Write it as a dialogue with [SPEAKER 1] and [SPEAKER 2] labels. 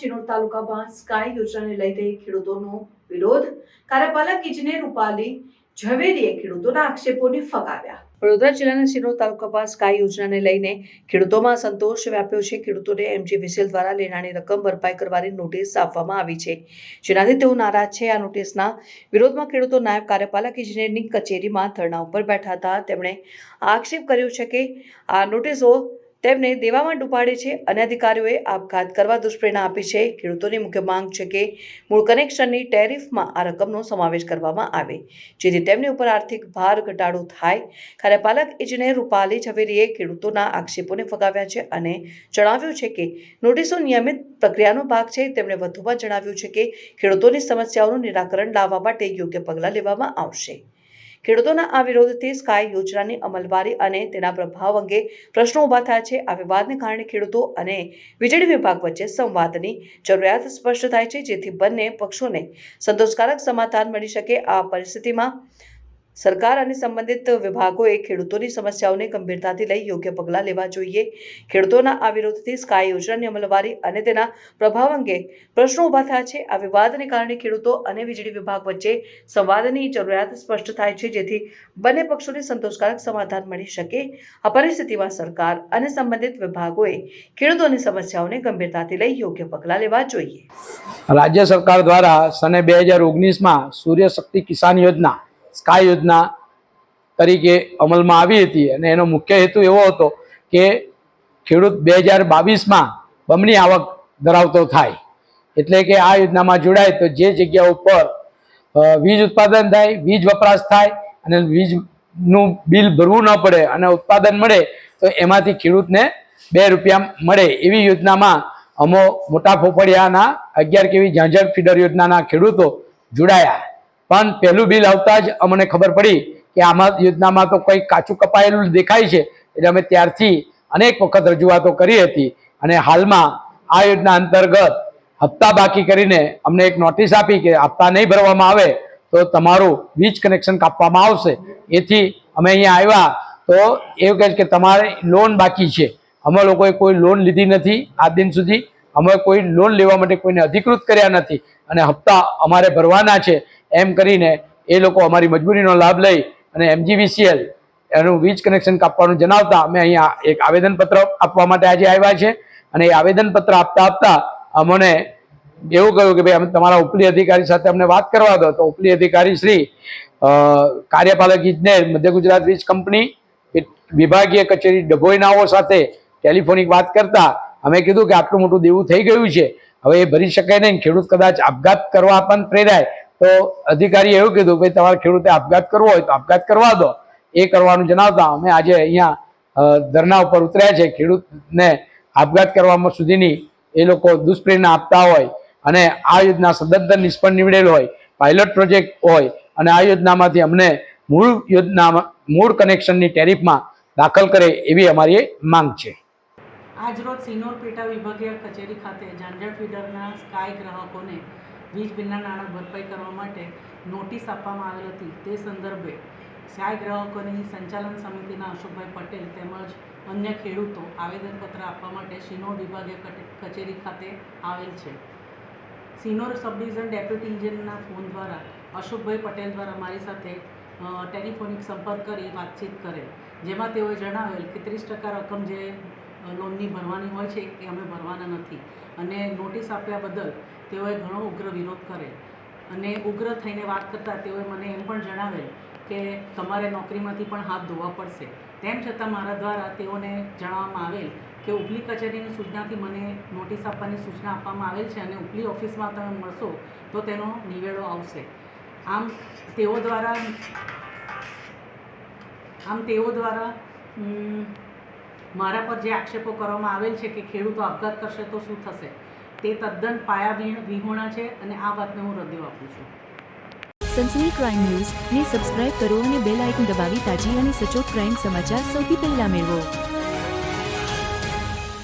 [SPEAKER 1] શિનોર તાલુકામાં સ્કાય યોજનાને લઈને ખેડૂતોનો વિરોધ. કાર્યપાલક ઇજનેર રૂપાલી ઝવેરીએ ખેડૂતોના આક્ષેપોને ફગાવ્યા. વડોદરા જિલ્લાના શિનોર તાલુકામાં સ્કાય યોજનાને લઈને ખેડૂતોમાં સંતોષ વ્યાપ્યો છે. ખેડૂતોને એમજી વિસેલ દ્વારા લેણાની રકમ ભરપાઈ કરવાની નોટિસ આપવામાં આવી છે. જેનાથી તેઓ નારાજ છે. આ નોટિસના વિરોધમાં ખેડૂતો નાયબ કાર્યપાલક ઇજનેરની કચેરીમાં ધરણા ઉપર બેઠા હતા. તેમણે આક્ષેપ કર્યો છે કે આ નોટિસો તેમને દેવામાં ડૂબાડે છે. અને અધિકારીઓએ આપઘાત કરવા દુષ્પ્રેરણા આપી છે. ખેડૂતોની મુખ્ય માંગ છે કે મૂળ કનેક્શનની ટેરિફમાં આ રકમનો સમાવેશ કરવામાં આવે, જેથી તેમની ઉપર આર્થિક ભાર ઘટાડો થાય. કાર્યપાલક ઇજનેર રૂપાલી ઝવેરીએ ખેડૂતોના આક્ષેપોને ફગાવ્યા છે અને જણાવ્યું છે કે નોટિસો નિયમિત પ્રક્રિયાનો ભાગ છે. તેમણે વધુમાં જણાવ્યું છે કે ખેડૂતોની સમસ્યાઓનું નિરાકરણ લાવવા માટે યોગ્ય પગલાં લેવામાં આવશે. ખેડૂતોના આ વિરોધથી સ્કાય યોજનાની અમલવારી અને તેના પ્રભાવ અંગે પ્રશ્નો ઊભા થયા છે. આ વિવાદને કારણે ખેડૂતો અને વીજળી વિભાગ વચ્ચે સંવાદની જરૂરિયાત સ્પષ્ટ થાય છે, જેથી બંને પક્ષોને સંતોષકારક સમાધાન મળી શકે. આ પરિસ્થિતિમાં સરકાર અને સંબંધિત વિભાગોએ ખેડૂતોની સમસ્યાઓને ગંભીરતાથી લઈ યોગ્ય પગલાં લેવા જોઈએ. ખેડૂતોના આ વિરોધથી સ્કાય યોજનાની અમલવારી અને તેના પ્રભાવ અંગે પ્રશ્નો ઊભા થયા છે. આ વિવાદને કારણે ખેડૂતો અને વીજળી વિભાગ વચ્ચે સંવાદની જરૂરિયાત સ્પષ્ટ થાય છે, જેથી બંને પક્ષોને સંતોષકારક સમાધાન મળી શકે. આ પરિસ્થિતિમાં સરકાર અને સંબંધિત વિભાગોએ ખેડૂતોની સમસ્યાઓને ગંભીરતાથી લઈ યોગ્ય પગલાં લેવા જોઈએ.
[SPEAKER 2] રાજ્ય સરકાર દ્વારા સને બે હજાર ઓગણીસમાં સૂર્ય શક્તિ કિસાન યોજના સ્કાય યોજના તરીકે અમલમાં આવી હતી અને એનો મુખ્ય હેતુ એવો હતો કે ખેડૂત બે હજાર બાવીસમાં બમણી આવક ધરાવતો થાય. એટલે કે આ યોજનામાં જોડાય તો જે જગ્યા ઉપર વીજ ઉત્પાદન થાય, વીજ વપરાશ થાય અને વીજનું બિલ ભરવું ન પડે અને ઉત્પાદન મળે, તો એમાંથી ખેડૂતને બે રૂપિયા મળે એવી યોજનામાં અમો મોટા ફોફડિયાના અગિયાર કેવી ઝાંઝર ફીડર યોજનાના ખેડૂતો જોડાયા. પણ પહેલું બિલ આવતા જ અમને ખબર પડી કે આમાં યોજનામાં તો કંઈક કાચું કપાયેલું દેખાય છે. એટલે અમે ત્યારથી અનેક વખત રજૂઆતો કરી હતી અને હાલમાં આ યોજના અંતર્ગત હપ્તા બાકી કરીને અમને એક નોટિસ આપી કે હપ્તા નહીં ભરવામાં આવે તો તમારું વીજ કનેક્શન કાપવામાં આવશે. એથી અમે અહીંયા આવ્યા તો એવું કહે કે તમારે લોન બાકી છે. અમે લોકોએ કોઈ લોન લીધી નથી આ દિન સુધી. અમે કોઈ લોન લેવા માટે કોઈને અધિકૃત કર્યા નથી અને હપ્તા અમારે ભરવાના છે. એમ કરીને એ લોકો અમારી મજબૂરીનો લાભ લઈ અને એમજીવીસીએલ એનું વીજ કનેક્શન કાપવાનું જણાવતા અમે અહીંયા એક આવેદનપત્ર આપવા માટે આજે આવ્યા છે. અને એ આવેદનપત્ર આપતા આપતા અમને એવું કહ્યું કે ભાઈ, અમે તમારા ઉપલી અધિકારી સાથે અમને વાત કરવા દો. તો ઉપલી અધિકારી શ્રી કાર્યપાલક ઇજનેર, મધ્ય ગુજરાત વીજ કંપની વિભાગીય કચેરી ડભોઈનાઓ સાથે ટેલિફોનિક વાત કરતા અમે કીધું કે આટલું મોટું દેવું થઈ ગયું છે. હવે એ ભરી શકાય નહીં. ખેડૂત કદાચ આપઘાત કરવા પણ પ્રેરાય. તો અધિકારીએ એવું કીધું, ભાઈ, તમારે ખેડૂતે આપઘાત કરવો હોય તો આપઘાત કરવા દો. એ કરવાનું જણાવતા અમે આજે અહીંયા ધરના ઉપર ઉતર્યા છે. ખેડૂતને આપઘાત કરવામાં સુધીની એ લોકો દુષ્પ્રેરણા આપતા હોય અને આ યોજના સદંતર નિષ્ફળ નીવડેલ હોય પાયલોટ પ્રોજેક્ટ હોય અને આ યોજનામાંથી અમને મૂળ યોજનામાં, મૂળ કનેક્શનની ટેરિફમાં દાખલ કરે એવી અમારી માંગ છે.
[SPEAKER 3] આજરોજ સિનોર પેટા વિભાગીય કચેરી ખાતે ઝાંઝર ફીડરના સ્કાય ગ્રાહકોને વીજ બિલના નાણાં ભરપાઈ કરવા માટે નોટિસ આપવામાં આવેલ હતી. તે સંદર્ભે સહાય ગ્રાહકોની સંચાલન સમિતિના અશોકભાઈ પટેલ તેમજ અન્ય ખેડૂતો આવેદનપત્ર આપવા માટે સિનોર વિભાગીય કચેરી ખાતે આવેલ છે. સિનોર સબ ડિવિઝન ડેપ્યુટી ઇન્જિનિયરના ફોન દ્વારા અશોકભાઈ પટેલ દ્વારા મારી સાથે ટેલિફોનિક સંપર્ક કરી વાતચીત કરેલ. જેમાં તેઓએ જણાવેલ કે ત્રીસ ટકા રકમ જે લોનની ભરવાની હોય છે એ અમે ભરવાના નથી. અને નોટિસ આપ્યા બદલ તેઓએ ઘણો ઉગ્ર વિરોધ કરેલ. અને ઉગ્ર થઈને વાત કરતાં તેઓએ મને એમ પણ જણાવેલ કે તમારે નોકરીમાંથી પણ હાથ ધોવા પડશે. તેમ છતાં મારા દ્વારા તેઓને જણાવવામાં આવેલ કે ઉપલી કચેરીની સૂચનાથી મને નોટિસ આપવાની સૂચના આપવામાં આવેલ છે અને ઉપલી ઓફિસમાં તમે મળશો તો તેનો નિવેડો આવશે. આમ તેઓ દ્વારા, આમ તેઓ દ્વારા મારા પર જે આક્ષેપો કરવામાં આવેલ છે કે ખેડૂતો આપઘાત કરશે તો શું થશે, તે તદ્દન પાયાવિહીણ વિહોણા છે અને આ વાતને હું હૃદય આપું છું.
[SPEAKER 4] સનસની ક્રાઇમ ન્યૂઝ ને સબસ્ક્રાઇબ કરો અને બેલ આઇકન દબાવી તાજી અને સચોટ ક્રાઇમ સમાચાર સૌથી પહેલા મેળવો.